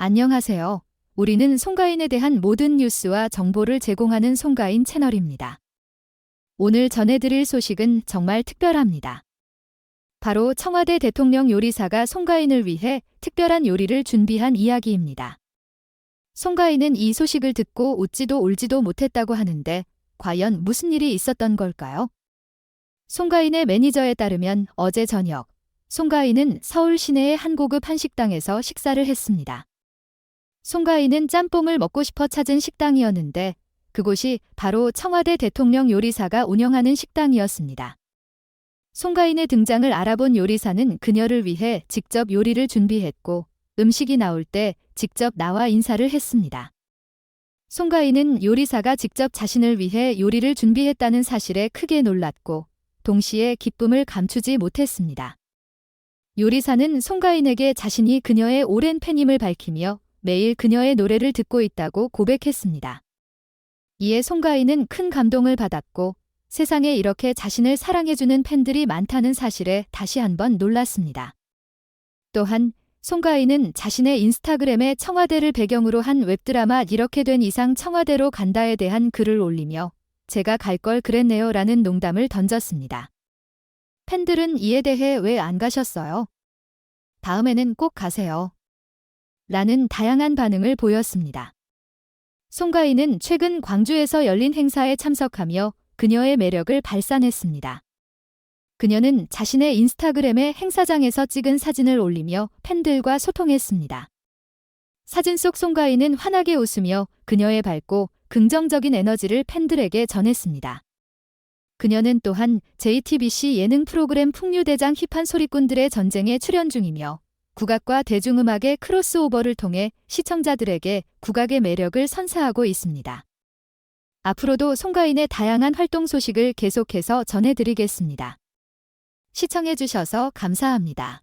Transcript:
안녕하세요. 우리는 송가인에 대한 모든 뉴스와 정보를 제공하는 송가인 채널입니다. 오늘 전해드릴 소식은 정말 특별합니다. 바로 청와대 대통령 요리사가 송가인을 위해 특별한 요리를 준비한 이야기입니다. 송가인은 이 소식을 듣고 웃지도 울지도 못했다고 하는데 과연 무슨 일이 있었던 걸까요? 송가인의 매니저에 따르면 어제 저녁 송가인은 서울 시내의 한 고급 한식당에서 식사를 했습니다. 송가인은 짬뽕을 먹고 싶어 찾은 식당이었는데 그곳이 바로 청와대 대통령 요리사가 운영하는 식당이었습니다. 송가인의 등장을 알아본 요리사는 그녀를 위해 직접 요리를 준비했고 음식이 나올 때 직접 나와 인사를 했습니다. 송가인은 요리사가 직접 자신을 위해 요리를 준비했다는 사실에 크게 놀랐고 동시에 기쁨을 감추지 못했습니다. 요리사는 송가인에게 자신이 그녀의 오랜 팬임을 밝히며 매일 그녀의 노래를 듣고 있다고 고백했습니다. 이에 송가인은 큰 감동을 받았고 세상에 이렇게 자신을 사랑해주는 팬들이 많다는 사실에 다시 한번 놀랐습니다. 또한 송가인은 자신의 인스타그램에 청와대를 배경으로 한 웹드라마 이렇게 된 이상 청와대로 간다에 대한 글을 올리며 제가 갈 걸 그랬네요 라는 농담을 던졌습니다. 팬들은 이에 대해 왜 안 가셨어요? 다음에는 꼭 가세요. 라는 다양한 반응을 보였습니다. 송가인은 최근 광주에서 열린 행사에 참석하며 그녀의 매력을 발산했습니다. 그녀는 자신의 인스타그램에 행사장에서 찍은 사진을 올리며 팬들과 소통했습니다. 사진 속 송가인은 환하게 웃으며 그녀의 밝고 긍정적인 에너지를 팬들에게 전했습니다. 그녀는 또한 JTBC 예능 프로그램 풍류대장 힙한 소리꾼들의 전쟁에 출연 중이며 국악과 대중음악의 크로스오버를 통해 시청자들에게 국악의 매력을 선사하고 있습니다. 앞으로도 송가인의 다양한 활동 소식을 계속해서 전해드리겠습니다. 시청해주셔서 감사합니다.